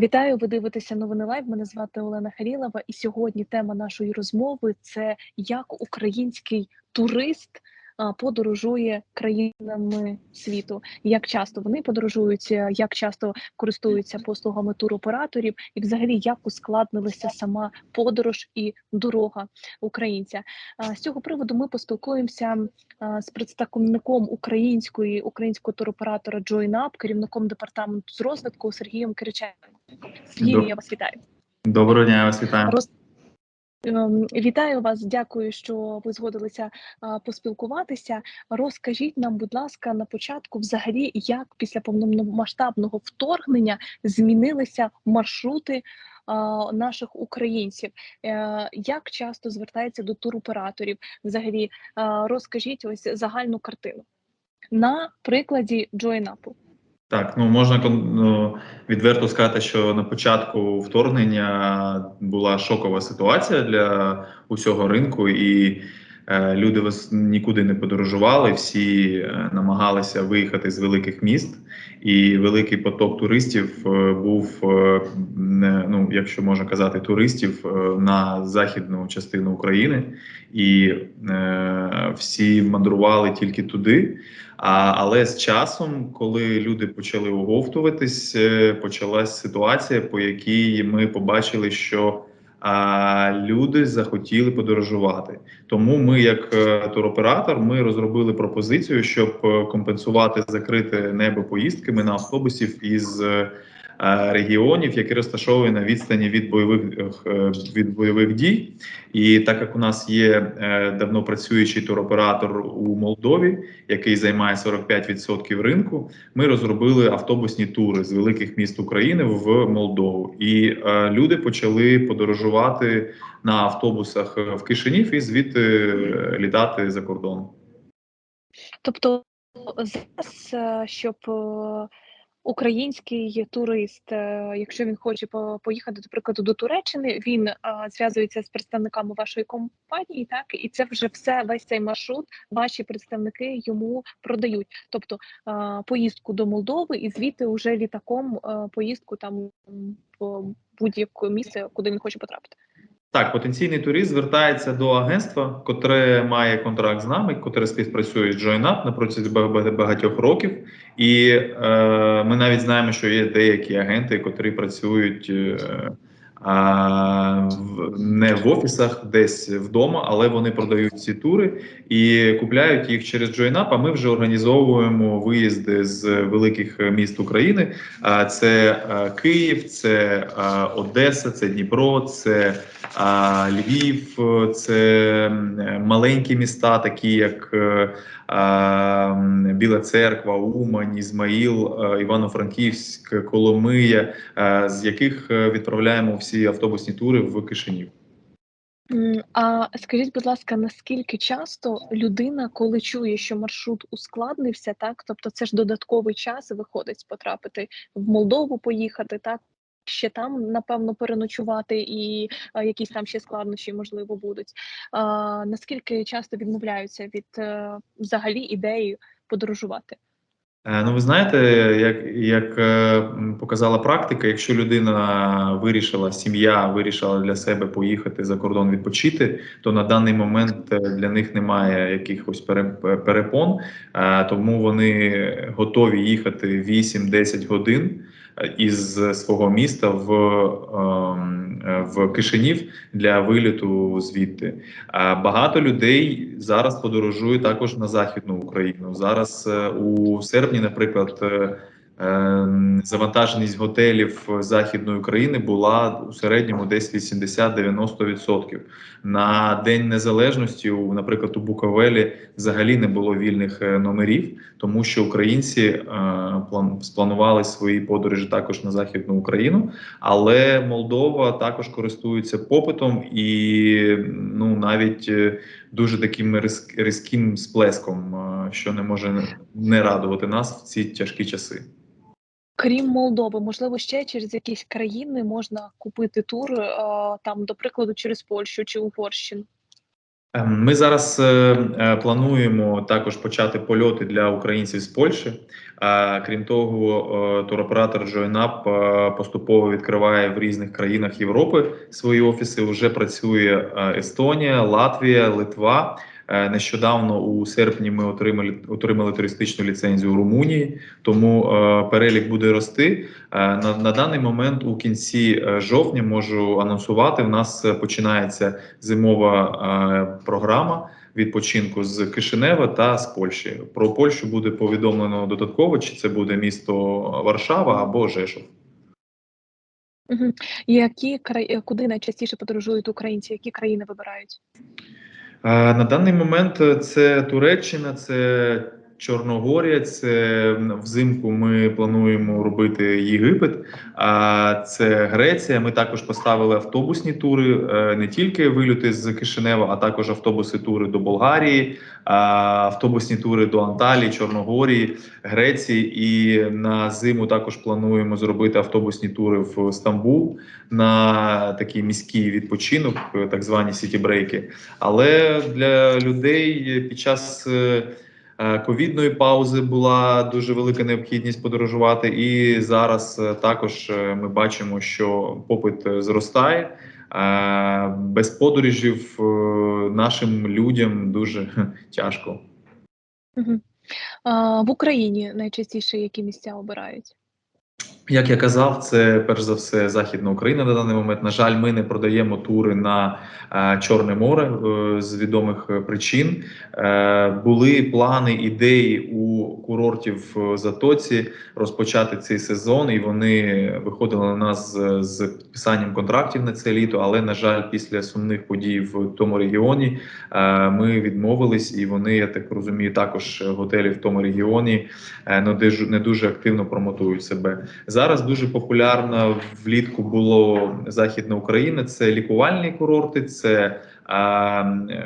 Вітаю, ви дивитеся новини лайв. Мене звати Олена Харілова, і сьогодні тема нашої розмови це як український турист подорожує країнами світу. Як часто вони подорожують, е, як часто користуються послугами туроператорів, і взагалі як ускладнилася сама подорож і дорога українця. З цього приводу ми поспілкуємося з представником української українського туроператора JoinUp, керівником департаменту з розвитку Сергієм Кириченком. Сергію, Доб- я вас вітаю. Доброго дня, я вас вітаю. Роз... Ем, Вітаю вас, дякую, що ви згодилися поспілкуватися. Розкажіть нам, будь ласка, на початку, взагалі, як після повномасштабного вторгнення змінилися маршрути наших українців? Е, Як часто звертаються до туроператорів? Взагалі, розкажіть ось загальну картину на прикладі JoinUp. Так, ну можна ну, відверто сказати, що на початку вторгнення була шокова ситуація для усього ринку, і люди вос- нікуди не подорожували, всі е, намагалися виїхати з великих міст, і великий поток туристів е, був, е, ну якщо можна казати, туристів е, на західну частину України, і е, всі мандрували тільки туди. А, але з часом, коли люди почали оговтуватись, е, почалась ситуація, по якій ми побачили, що а, люди захотіли подорожувати. Тому ми, як е, туроператор, ми розробили пропозицію, щоб е, компенсувати закрите небо поїздками на автобусів із е, регіонів, які розташовані на відстані від бойових е, від бойових дій. І так як у нас є е, давно працюючий туроператор у Молдові, який займає 45% ринку, ми розробили автобусні тури з великих міст України в Молдову. І е, люди почали подорожувати на автобусах е, в Кишинів і звідти е, літати за кордон. Тобто зараз, е, щоб е, український турист, е, якщо він хоче по- поїхати, до прикладу, до Туреччини, він е, зв'язується з представниками вашої компанії, так і це вже все, весь цей маршрут, ваші представники йому продають. Тобто е, поїздку до Молдови і звідти вже літаком поїздку там в будь-яке місце, куди він хоче потрапити. Так, потенційний турист звертається до агентства, котре має контракт з нами, котре співпрацює з JoinUp на протязі ба- ба- багатьох років. І е, ми навіть знаємо, що є деякі агенти, котрі працюють е, не в офісах, десь вдома, але вони продають ці тури і купляють їх через JoinUp, А ми вже організовуємо виїзди з великих міст України. А, Це Київ, це Одеса, це Дніпро, це Львів, це маленькі міста, такі як е, Біла Церква, Умань, Ізмаїл, е, Івано-Франківськ, Коломия, е, з яких е, відправляємо всі автобусні тури в Кишинів. А скажіть, будь ласка, наскільки часто людина, коли чує, що маршрут ускладнився, так тобто це ж додатковий час виходить потрапити в Молдову, поїхати, так ще там, напевно, переночувати, і а, якісь там ще складнощі можливо будуть. А, наскільки часто відмовляються від е, взагалі ідеї подорожувати? Е, Ну, ви знаєте, як, як е, показала практика, якщо людина вирішила, сім'я вирішила для себе поїхати за кордон відпочити, то на даний момент е, для них немає якихось пере- перепон, е, тому вони готові їхати 8-10 годин е, із свого міста в, ем, в Кишинів для виліту звідти. Багато людей зараз подорожує також на західну Україну. Зараз е, у серпні, наприклад, е, завантаженість готелів західної України була у середньому десь 80-90%. На День Незалежності, наприклад, у Буковелі взагалі не було вільних е, номерів, тому що українці е, план спланували свої подорожі також на західну Україну. Але Молдова також користується попитом і ну навіть е, дуже таким різким сплеском, е, що не може не радувати нас в ці тяжкі часи. Крім Молдови, можливо, ще через якісь країни можна купити тур, е, там, до прикладу, через Польщу чи Угорщину. Ем, Ми зараз е, е, плануємо також почати польоти для українців з Польщі. Крім того, туроператор JoinUp поступово відкриває в різних країнах Європи свої офіси. Уже працює Естонія, Латвія, Литва. Е, Нещодавно у серпні ми отримали отримали туристичну ліцензію у Румунії, тому е, перелік буде рости. Е, На, на даний момент у кінці жовтня можу анонсувати. В нас починається зимова програма відпочинку з Кишинева та з Польщі. Про Польщу буде повідомлено додатково, чи це буде місто Варшава або Жешов. Які куди найчастіше подорожують українці? Які країни вибирають? Е, На даний момент е, це Туреччина, це Чорногорія, це взимку ми плануємо робити Єгипет, а це Греція. Ми також поставили автобусні тури, е, не тільки вильоти з Кишинева, а також автобуси тури до Болгарії, автобусні тури до Анталії, Чорногорії, Греції. І на зиму також плануємо зробити автобусні тури в Стамбул на такий міський відпочинок, так звані сіті-брейки. Але для людей під час е, ковідної паузи була дуже велика необхідність подорожувати, і зараз е, також е, ми бачимо, що попит е, зростає. Е, Без подорожів е, нашим людям дуже тяжко. В Україні найчастіше які місця обирають? Як я казав, це перш за все Західна Україна на даний момент. На жаль, ми не продаємо тури на е, Чорне море е, з відомих е, причин. Були плани, ідеї у курортів в Затоці розпочати цей сезон, і вони виходили на нас з, підписанням контрактів на це літо. Але на жаль, після сумних подій в тому регіоні ми відмовились, і вони, я так розумію, також готелі в тому регіоні не дуже активно промотують себе. Зараз дуже популярно влітку було Західна Україна. Це лікувальні курорти, це е,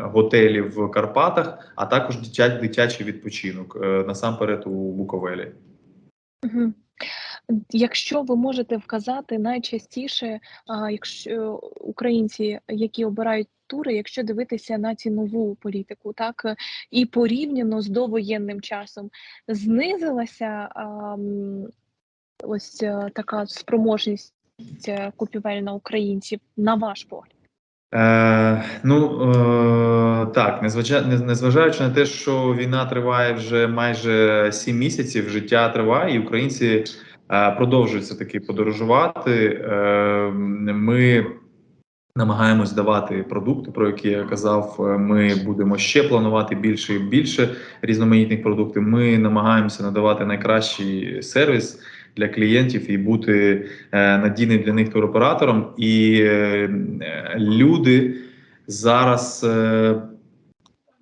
готелі в Карпатах, а також дитя, дитячий відпочинок е, насамперед у Буковелі. Якщо ви можете вказати найчастіше, якщо українці, які обирають тури, якщо дивитися на цінову політику, так і порівняно з довоєнним часом, знизилася ось е, така спроможність е, купівельна українців, на ваш погляд? Е, ну е, так, незважаючи на те, що війна триває вже майже сім місяців, життя триває, і українці е, продовжують все таки подорожувати. Е, ми намагаємось давати продукти, про які я казав. Е, Ми будемо ще планувати більше і більше різноманітних продуктів. Ми намагаємося надавати найкращий сервіс для клієнтів і бути е, надійним для них туроператором. І е, люди зараз. Е,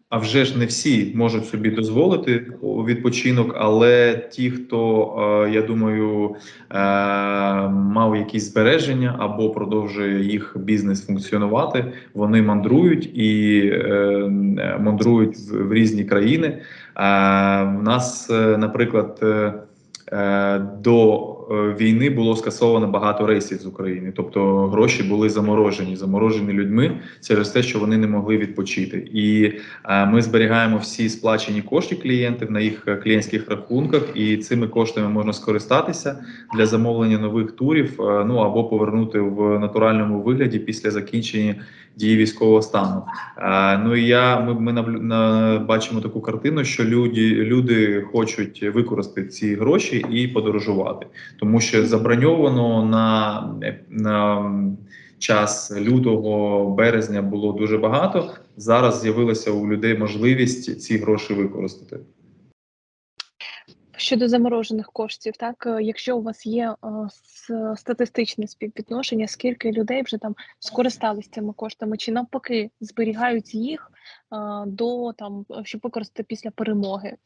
а вже ж не всі можуть собі дозволити відпочинок, але ті, хто я думаю, мав якісь збереження або продовжує їх бізнес функціонувати, вони мандрують і мандрують в, різні країни. В нас, наприклад, е, е, до е, війни було скасовано багато рейсів з України, тобто гроші були заморожені, заморожені людьми через те, що вони не могли відпочити. І е, ми зберігаємо всі сплачені кошти клієнтів на їх е, клієнтських рахунках, і цими коштами можна скористатися для замовлення нових турів. е, Ну або повернути в натуральному вигляді після закінчення дії військового стану. Е, Ну і я ми, ми на, бачимо таку картину, що люди, люди хочуть використати ці гроші і подорожувати, тому що заброньовано на, на час лютого березня було дуже багато. Зараз з'явилася у людей можливість ці гроші використати. Щодо заморожених коштів, так е, якщо у вас є е, статистичне співвідношення, скільки людей вже там скористались цими коштами, чи навпаки зберігають їх е, до там, щоб використати після перемоги,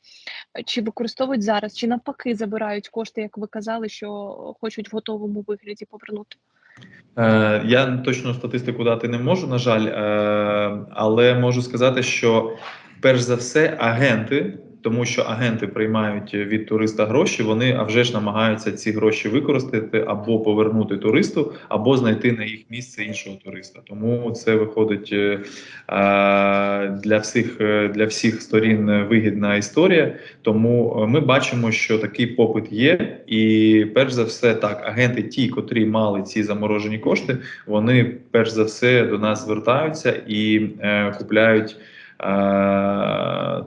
чи використовують зараз, чи навпаки забирають кошти, як ви казали, що хочуть в готовому вигляді повернути? Я точну статистику дати не можу, на жаль, але можу сказати, що перш за все агенти тому що агенти приймають від туриста гроші. Вони а вже ж намагаються ці гроші використати або повернути туристу, або знайти на їх місце іншого туриста. Тому це виходить е, е, для всіх е, для всіх сторін вигідна історія. Тому ми бачимо, що такий попит є, і перш за все, так агенти, ті, котрі мали ці заморожені кошти, вони перш за все до нас звертаються і купляють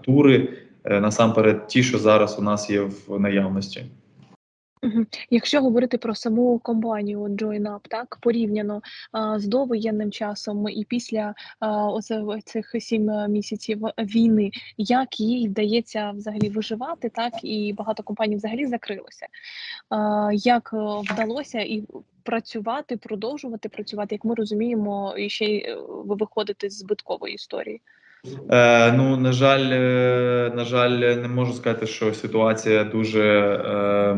тури. Е, Насамперед, ті, що зараз у нас є в наявності. Якщо говорити про саму компанію JoinUp, так порівняно з довоєнним часом і після цих сім е, місяців війни, як їй вдається взагалі виживати, так і багато компаній взагалі закрилося. Як е, вдалося і працювати, продовжувати працювати, як ми розуміємо, і ще й ви виходите з збиткової історії. Е, ну, на жаль, е, на жаль, не можу сказати, що ситуація дуже е,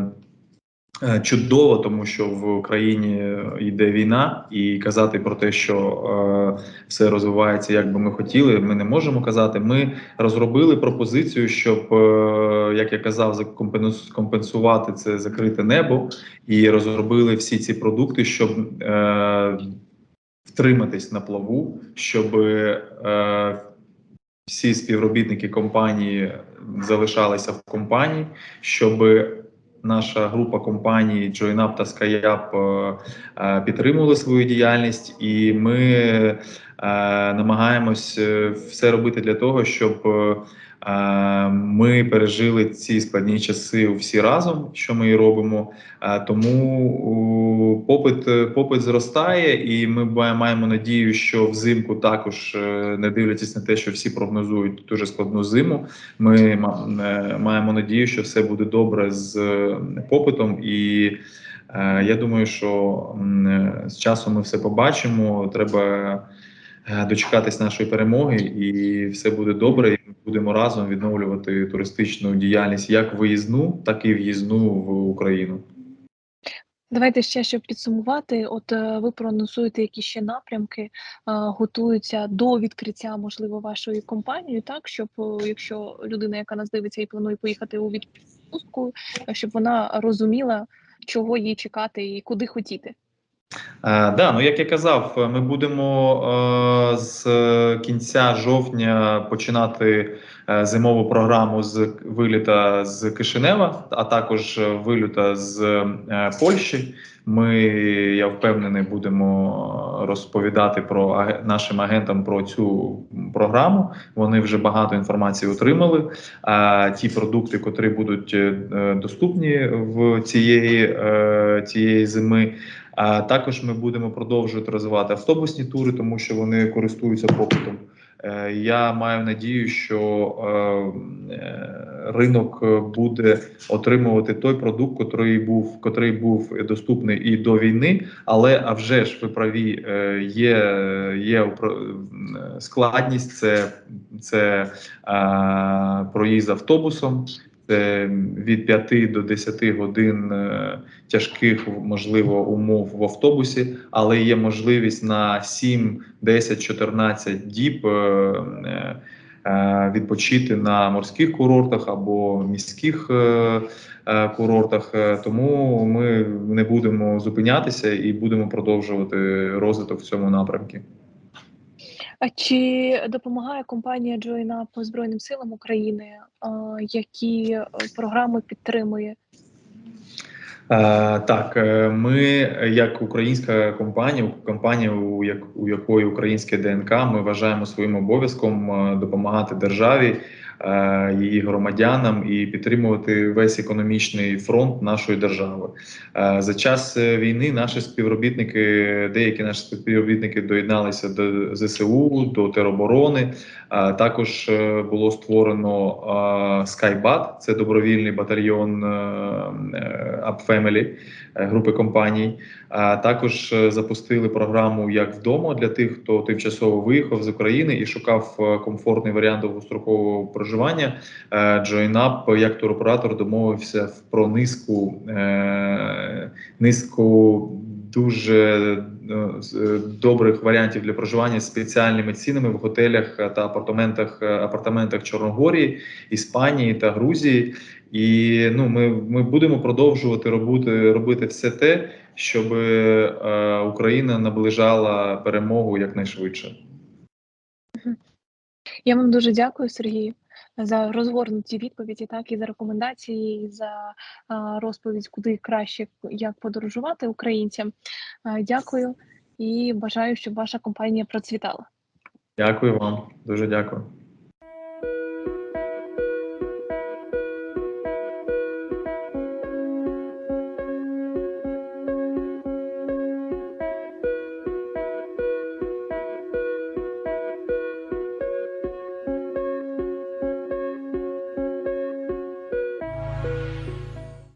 е, чудова, тому що в Україні йде війна, і казати про те, що е, все розвивається, як би ми хотіли, ми не можемо казати. Ми розробили пропозицію, щоб, е, як я казав, компенсувати це закрите небо, і розробили всі ці продукти, щоб е, втриматись на плаву, щоб е, всі співробітники компанії залишалися в компанії, щоб наша група компаній JoinUp та SkyUp е, е, підтримували свою діяльність, і ми е, намагаємось все робити для того, щоб ми пережили ці складні часи всі разом, що ми і робимо. Е, Тому попит, е, попит зростає, і ми маємо надію, що взимку також, е, не дивлячись на те, що всі прогнозують дуже складну зиму. Ми е, маємо надію, що все буде добре з е, попитом, і е, я думаю, що е, з часом ми все побачимо. Треба е, дочекатись нашої перемоги, і все буде добре. Будемо разом відновлювати туристичну діяльність як виїзну, так і в'їзну в Україну. Давайте ще щоб підсумувати. От е, ви проанонсуєте, які ще напрямки е, готуються до відкриття, можливо, вашої компанії, так щоб е, якщо людина, яка нас дивиться і планує поїхати у відпустку, щоб вона розуміла, чого їй чекати і куди хотіти. Е, да, ну як я казав, ми будемо е, з кінця жовтня починати е, зимову програму з виліта з Кишинева, а також е, виліта з е, Польщі. Ми, я впевнений, будемо розповідати про нашим агентам про цю програму. Вони вже багато інформації отримали. А ті продукти, котрі будуть е, е, доступні в цієї, е, цієї зими. А також ми будемо продовжувати розвивати автобусні тури, тому що вони користуються попитом. Е, Я маю надію, що е, е, ринок буде отримувати той продукт, котрий був, котрий був доступний і до війни. Але а вже ж ви праві, є, є складність, це, це проїзд автобусом. Це від 5 до 10 годин е, тяжких, можливо, умов в автобусі, але є можливість на 7, 10, 14 діб е, е, відпочити на морських курортах або міських курортах. Тому ми не будемо зупинятися і будемо продовжувати розвиток в цьому напрямку. А чи допомагає компанія Джойна по Збройним силам України? Які е, програми підтримує? Е, так, е, ми, як українська компанія, компанія, у, як, у якої українське ДНК, ми вважаємо своїм обов'язком допомагати державі, її громадянам і підтримувати весь економічний фронт нашої держави. Е, за час е, війни наші співробітники, деякі наші співробітники доєдналися до ЗСУ, до тероборони. Е, Також е, було створено е, Скайбат, це добровільний батальйон е, е, е, групи компаній. Е, Також е, запустили програму як вдома для тих, хто тимчасово виїхав з України і шукав е, комфортний варіант довгострокового проживання. Е, JoinUp як туроператор домовився про низку е, низку дуже е, е, добрих варіантів для проживання з спеціальними цінами в готелях та апартаментах е, апартаментах Чорногорії, Іспанії та Грузії. І ну, ми, ми будемо продовжувати робити, робити все те, щоб е, Україна наближала перемогу якнайшвидше. Я вам дуже дякую, Сергію, за розгорнуті відповіді, так і за рекомендації, і за розповідь, куди краще як подорожувати українцям. Дякую і бажаю, щоб ваша компанія процвітала. Дякую вам, дуже дякую.